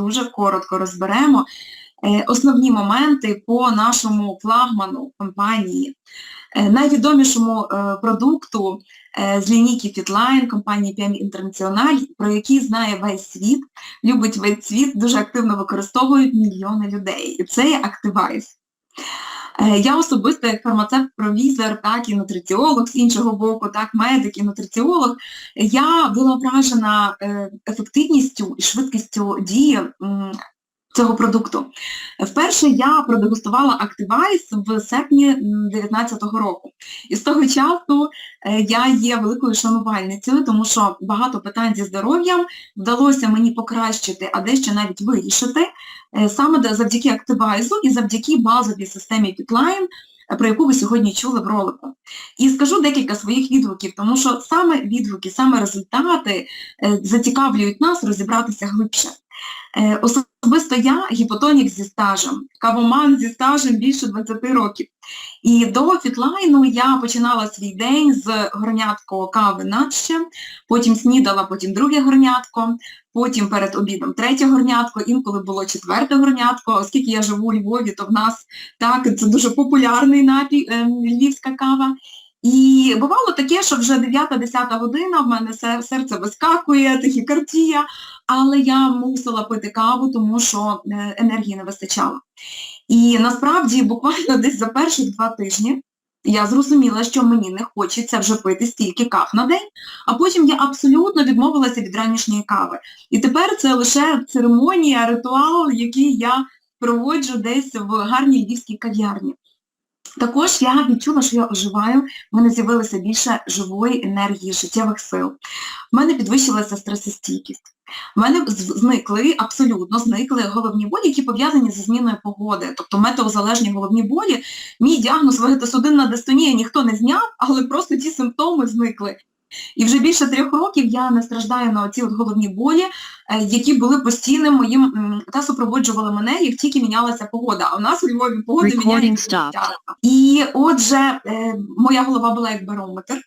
дуже коротко розберемо е, основні моменти по нашому флагману компанії, е, найвідомішому е, продукту з лінійки Fitline компанії PM International, про який знає весь світ, любить весь світ, дуже активно використовують мільйони людей. І це є Activize. Е, Я особисто як фармацевт-провізор, так і нутриціолог з іншого боку, так, медик і нутриціолог, я була вражена е, ефективністю і швидкістю дії цього продукту. Вперше я продегустувала Activize в серпні 2019 року. І з того часу е, я є великою шанувальницею, тому що багато питань зі здоров'ям вдалося мені покращити, а дещо навіть вирішити, е, саме завдяки Activize і завдяки базовій системі Fitline, е, про яку ви сьогодні чули в ролику. І скажу декілька своїх відгуків, тому що саме відгуки, саме результати зацікавлюють нас розібратися глибше. Е, Особисто я гіпотонік зі стажем, кавоман зі стажем більше 20 років. І до фітлайну я починала свій день з горнятко кави наче, потім снідала, потім друге горнятко, потім перед обідом третє горнятко, інколи було четверте горнятко, оскільки я живу у Львові, то в нас так, це дуже популярний напій, е, львівська кава. І бувало таке, що вже 9-10 година в мене серце вискакує, тахікардія, але я мусила пити каву, тому що е, енергії не вистачало. І насправді буквально десь за перші два тижні я зрозуміла, що мені не хочеться вже пити стільки кав на день, а потім я абсолютно відмовилася від ранішньої кави. І тепер це лише церемонія, ритуал, який я проводжу десь в гарній львівській кав'ярні. Також я відчула, що я оживаю, в мене з'явилося більше живої енергії, життєвих сил. В мене підвищилася стресостійкість. В мене зникли, абсолютно зникли головні болі, які пов'язані зі зміною погоди, тобто метеозалежні головні болі. Мій діагноз вегетосудинна дистонія ніхто не зняв, але просто ті симптоми зникли. І вже більше трьох років я не страждаю на ці от головні болі, е, які були постійним моїм та супроводжували мене, як тільки мінялася погода. А у нас у Львові погода Recording міняється. І отже, е, моя голова була як барометр.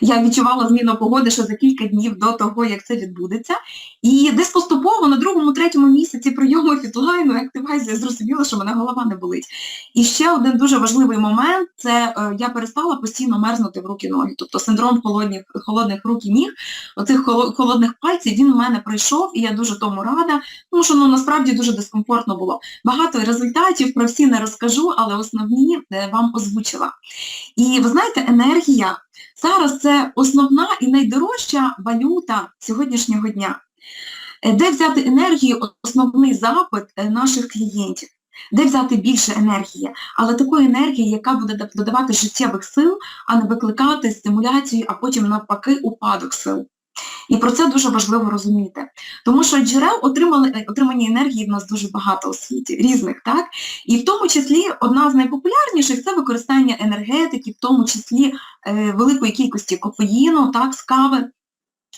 Я відчувала зміну погоди ще за кілька днів до того, як це відбудеться. І десь поступово на другому, третьому місяці прийому фітлайну активайзу я зрозуміла, що мене голова не болить. І ще один дуже важливий момент це е, я перестала постійно мерзнути в руки ноги. Тобто синдром холодних, холодних рук і ніг, оцих холодних пальців, він у мене пройшов, і я дуже тому рада, тому що ну, насправді дуже дискомфортно було. Багато результатів про всі не розкажу, але основні е, вам озвучила. І ви знаєте, енергія зараз це основна і найдорожча валюта сьогоднішнього дня. Е, Де взяти енергію, основний запит е, наших клієнтів. Де взяти більше енергії, але такої енергії, яка буде додавати життєвих сил, а не викликати стимуляцію, а потім навпаки упадок сил. І про це дуже важливо розуміти. Тому що джерел отримали, е, отримання енергії в нас дуже багато у світі, різних, так? І в тому числі одна з найпопулярніших це використання енергетики, в тому числі е, великої кількості кофеїну, так, з кави.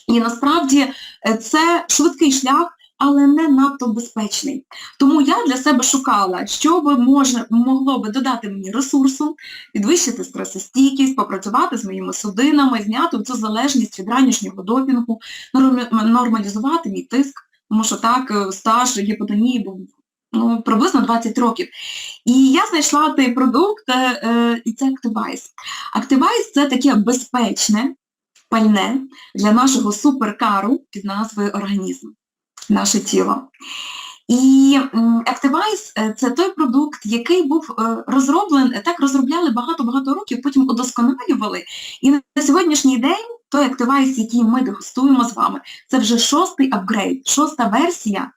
І насправді е, це швидкий шлях, але не надто безпечний. Тому я для себе шукала, що би може, могло би додати мені ресурсу, підвищити стресостійкість, попрацювати з моїми судинами, зняти цю залежність від ранішнього допінгу, нормалізувати мій тиск, тому що так, е, стаж гіпотонії був ну, приблизно 20 років. І я знайшла той продукт, е, е, і це Activize. Activize – це таке безпечне, пальне для нашого суперкару під назвою організм, наше тіло. І Activize е, – це той продукт, який був е, розроблений, так розробляли багато-багато років, потім удосконалювали. І на сьогоднішній день той Activize, який ми дегустуємо з вами, це вже шостий апгрейд, шоста версія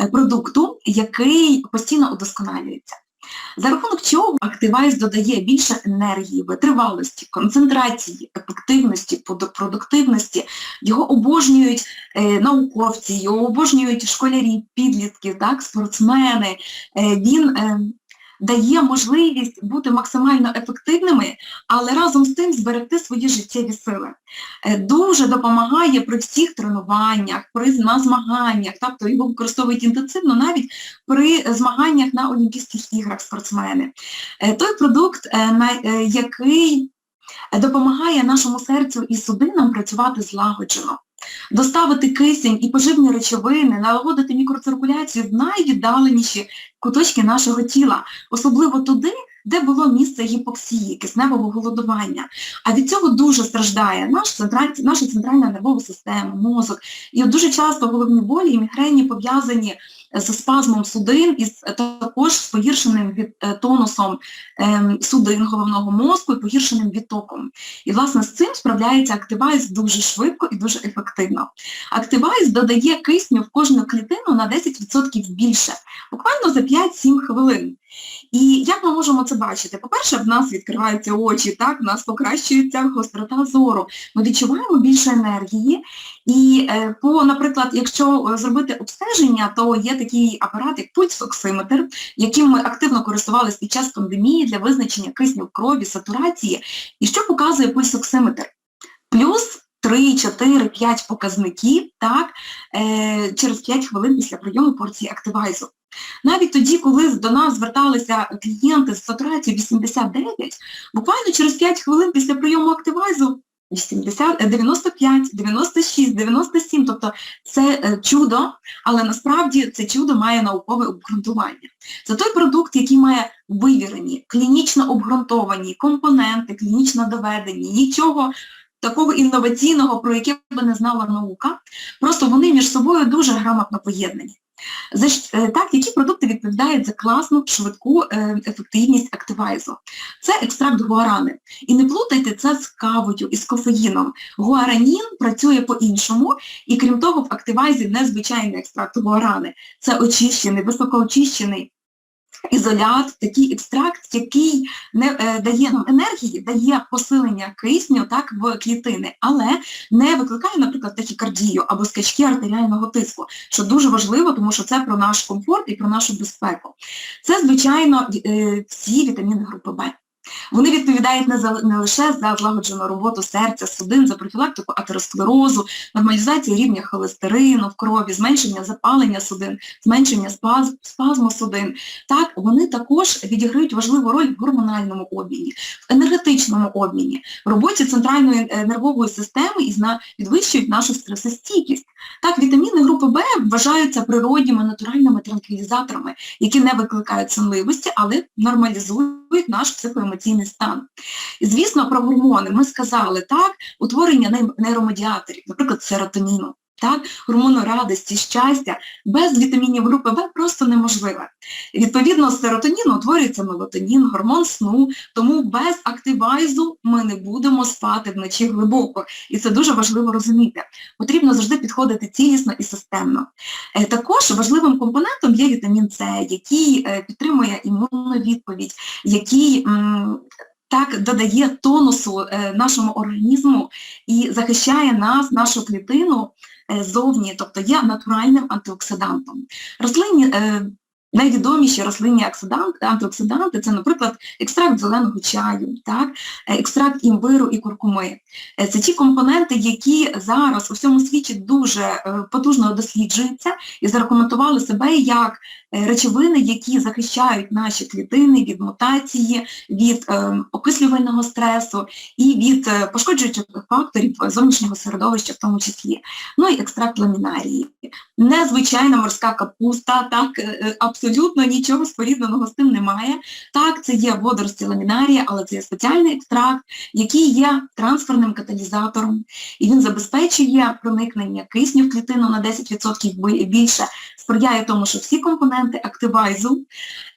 е, продукту, який постійно удосконалюється. За рахунок чого активайз додає більше енергії, витривалості, концентрації, ефективності, продуктивності. Його обожнюють е, науковці, його обожнюють школярі, підлітки, так, спортсмени. Е, він е, дає можливість бути максимально ефективними, але разом з тим зберегти свої життєві сили. Е, дуже допомагає при всіх тренуваннях, при на змаганнях, тобто його використовують інтенсивно навіть при змаганнях на Олімпійських іграх спортсмени. Е, Той продукт, е, який допомагає нашому серцю і судинам працювати злагоджено. Доставити кисень і поживні речовини, налагодити мікроциркуляцію в найвіддаленіші куточки нашого тіла, особливо туди, де було місце гіпоксії, кисневого голодування. А від цього дуже страждає наш централь, наша центральна нервова система, мозок. І дуже часто головні болі і мігрені пов'язані з спазмом судин і також з погіршеним е, тонусом ем, судин головного мозку і погіршеним відтоком. І, власне, з цим справляється Activize дуже швидко і дуже ефективно. Activize додає кисню в кожну клітину на 10% більше, буквально за 5-7 хвилин. І як ми можемо це бачити? По-перше, в нас відкриваються очі, так, в нас покращується гострота зору, ми відчуваємо більше енергії. І, е, по, наприклад, якщо е, зробити обстеження, то є такий апарат, як пульсоксиметр, яким ми активно користувалися під час пандемії для визначення кисню в крові, сатурації. І що показує пульсоксиметр? Плюс 3, 4, 5 показників так, е, через 5 хвилин після прийому порції активайзу. Навіть тоді, коли до нас зверталися клієнти з сатурацією 89, буквально через 5 хвилин після прийому активайзу 80, е, 95, 96, 97, тобто це е, чудо, але насправді це чудо має наукове обґрунтування. Це той продукт, який має вивірені, клінічно обґрунтовані компоненти, клінічно доведені, нічого такого інноваційного, про яке би не знала наука, просто вони між собою дуже грамотно поєднані. Е, Так, які продукти відповідають за класну, швидку е, ефективність активайзу? Це екстракт гуарани. І не плутайте це з кавою і з кофеїном. Гуаранін працює по-іншому, і крім того, в активайзі незвичайний екстракт гуарани. Це очищений, високоочищений ізолят, такий екстракт, який не е, дає нам енергії, дає посилення кисню так, в клітини, але не викликає, наприклад, тахікардію або скачки артеріального тиску, що дуже важливо, тому що це про наш комфорт і про нашу безпеку. Це, звичайно, е, всі вітаміни групи Б. Вони відповідають не, лише за злагоджену роботу серця, судин, за профілактику атеросклерозу, нормалізацію рівня холестерину в крові, зменшення запалення судин, зменшення спаз, спазму судин. Так, вони також відіграють важливу роль в гормональному обміні, в енергетичному обміні, в роботі центральної нервової системи і підвищують нашу стресостійкість. Так, вітаміни групи Б вважаються природніми натуральними транквілізаторами, які не викликають сонливості, але нормалізують наш психоемоційний стан. І, звісно, про гормони ми сказали, так, утворення нейр- нейромедіаторів, наприклад, серотоніну. Так, гормону радості, щастя, без вітамінів групи В просто неможливе. Відповідно, з серотоніну утворюється мелатонін, гормон сну, тому без активайзу ми не будемо спати вночі глибоко. І це дуже важливо розуміти. Потрібно завжди підходити цілісно і системно. Е, Також важливим компонентом є вітамін С, який е, підтримує імунну відповідь, який так додає тонусу е, нашому організму і захищає нас, нашу клітину зовні, тобто є натуральним антиоксидантом. Рослинні е, Найвідоміші рослинні антиоксиданти це, наприклад, екстракт зеленого чаю, так, е, екстракт імбиру і куркуми. Е, Це ті компоненти, які зараз у всьому світі дуже е, потужно досліджуються і зарекомендували себе як речовини, які захищають наші клітини від мутації, від окислювального стресу і від пошкоджуючих факторів зовнішнього середовища в тому числі. Ну і екстракт ламінарії. Незвичайна морська капуста, так, е, абсолютно нічого спорідненого з тим немає. Так, це є водорості ламінарія, але це є спеціальний екстракт, який є трансферним каталізатором, і він забезпечує проникнення кисню в клітину на 10% би- більше, сприяє тому, що всі компоненти активайзу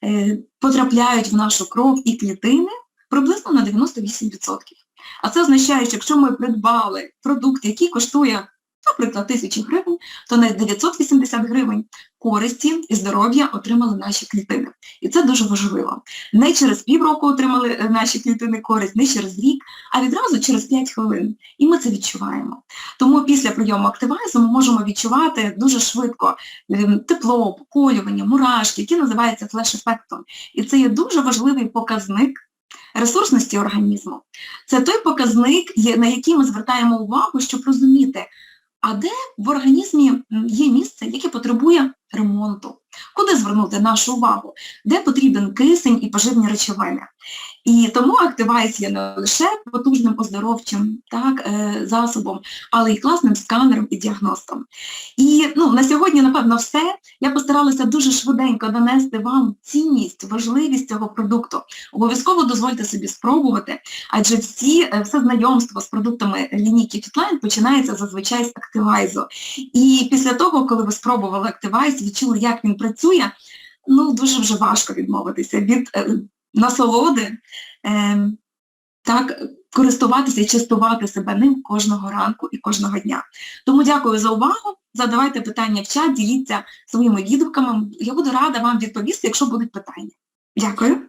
е, потрапляють в нашу кров і клітини приблизно на 98%. А це означає, що якщо ми придбали продукт, який коштує, наприклад, 1000 гривень, то на 980 гривень користі і здоров'я отримали наші клітини. І це дуже важливо. Не через півроку отримали е, наші клітини користь, не через рік, а відразу через 5 хвилин. І ми це відчуваємо. Тому після прийому активайзу ми можемо відчувати дуже швидко ем, тепло, поколювання, мурашки, які називаються флеш-ефектом. І це є дуже важливий показник ресурсності організму. Це той показник, на який ми звертаємо увагу, щоб розуміти, а де в організмі є місце, яке потребує ремонту. Куди звернути нашу увагу? Де потрібен кисень і поживні речовини? І тому є не лише потужним оздоровчим так, е, засобом, але й класним сканером і діагностом. І ну, на сьогодні, напевно, все. Я постаралася дуже швиденько донести вам цінність, важливість цього продукту. Обов'язково дозвольте собі спробувати, адже всі, е, все знайомство з продуктами лінійки Fitline починається зазвичай з Activize. І після того, коли ви спробували Відчули, як він працює, ну дуже вже важко відмовитися від е, насолоди, е, так, користуватися і частувати себе ним кожного ранку і кожного дня. Тому дякую за увагу. Задавайте питання в чат, діліться своїми відгуками. Я буду рада вам відповісти, якщо будуть питання. Дякую.